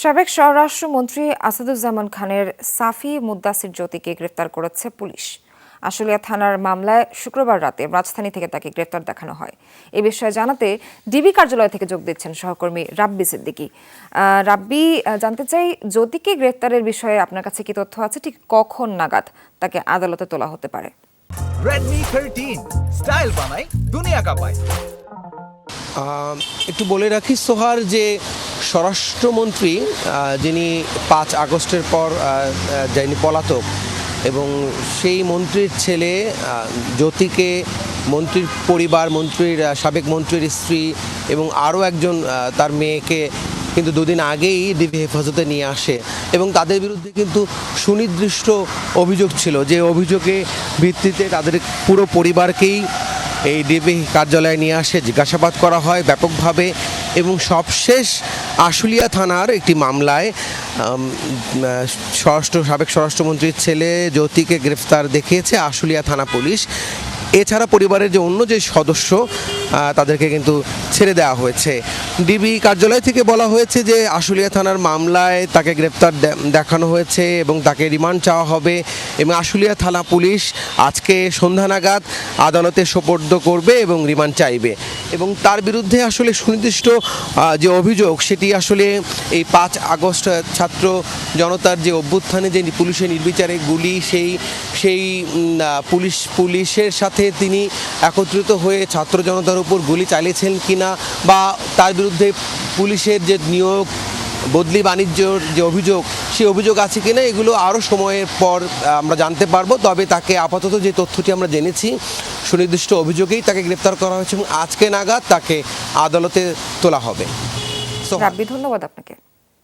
সাবেক স্বরাষ্ট্রমন্ত্রী আসাদুজ্জামান খানের সাফি মুদ্দাসির জ্যোতিকে গ্রেফতার করেছে পুলিশ। আশুলিয়া থানার মামলায় শুক্রবার রাতে রাজধানী থেকে তাকে গ্রেফতার দেখানো হয়। এ বিষয়ে জানাতে ডিবি কার্যালয় থেকে যোগ দিচ্ছেন সহকর্মী রাব্বি সিদ্দিকী। রাব্বি জানতে চাই জ্যোতিকে গ্রেফতারের বিষয়ে আপনার কাছে কি তথ্য আছে? ঠিক কখন নাগাদ তাকে আদালতে তোলা হতে পারে? Redmi 13 স্টাইল বানাই দুনিয়া কাঁপায়। একটু বলে রাখি সোহার যে স্বরাষ্ট্রমন্ত্রী যিনি পাঁচ আগস্টের পর যিনি পলাতক এবং সেই মন্ত্রীর ছেলে জ্যোতিকে মন্ত্রীর পরিবার, মন্ত্রীর সাবেক মন্ত্রীর স্ত্রী এবং আরও একজন তার মেয়েকে কিন্তু দুদিন আগেই ডিবি হেফাজতে নিয়ে আসে এবং তাদের বিরুদ্ধে কিন্তু সুনির্দিষ্ট অভিযোগ ছিল যে অভিযোগে ভিত্তিতে তাদের পুরো পরিবারকেই এই ডিবি কার্যালয়ে নিয়ে আসে, জিজ্ঞাসাবাদ করা হয় ব্যাপকভাবে এবং সবশেষ আশুলিয়া থানার একটি মামলায় স্বরাষ্ট্র, সাবেক স্বরাষ্ট্রমন্ত্রীর ছেলে জ্যোতিকে গ্রেফতার দেখিয়েছে আশুলিয়া থানা পুলিশ। এছাড়া পরিবারের যে অন্য যে সদস্য তাদেরকে কিন্তু ছেড়ে দেওয়া হয়েছে। ডিবি কার্যালয় থেকে বলা হয়েছে যে আশুলিয়া থানার মামলায় তাকে গ্রেপ্তার দেখানো হয়েছে এবং তাকে রিমান্ড চাওয়া হবে এবং আশুলিয়া থানা পুলিশ আজকে সন্ধ্যা নাগাদ আদালতে সোপর্দ করবে এবং রিমান্ড চাইবে। এবং তার বিরুদ্ধে আসলে সুনির্দিষ্ট যে অভিযোগ সেটি আসলে এই পাঁচ আগস্ট ছাত্র জনতার যে অভ্যুত্থানে যে পুলিশের নির্বিচারে গুলি, সেই সেই পুলিশ, পুলিশের সাথে তিনি একত্রিত হয়ে ছাত্র জনতার উপর গুলি চালিয়েছেন কিনা বা তার বিরুদ্ধে পুলিশের যে নিয়োগ, বদলি বাণিজ্যর যে অভিযোগ সেই অভিযোগ আছে কিনা এগুলো আরও সময়ের পর আমরা জানতে পারব। তবে তাকে আপাতত যে তথ্যটি আমরা জেনেছি, সুনির্দিষ্ট অভিযোগেই তাকে গ্রেপ্তার করা হয়েছে এবং আজকে নাগাদ তাকে আদালতে তোলা হবে। ধন্যবাদ আপনাকে।